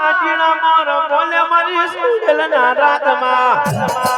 આજીણા મોર બોલે મારી સુગલના રાતમાં.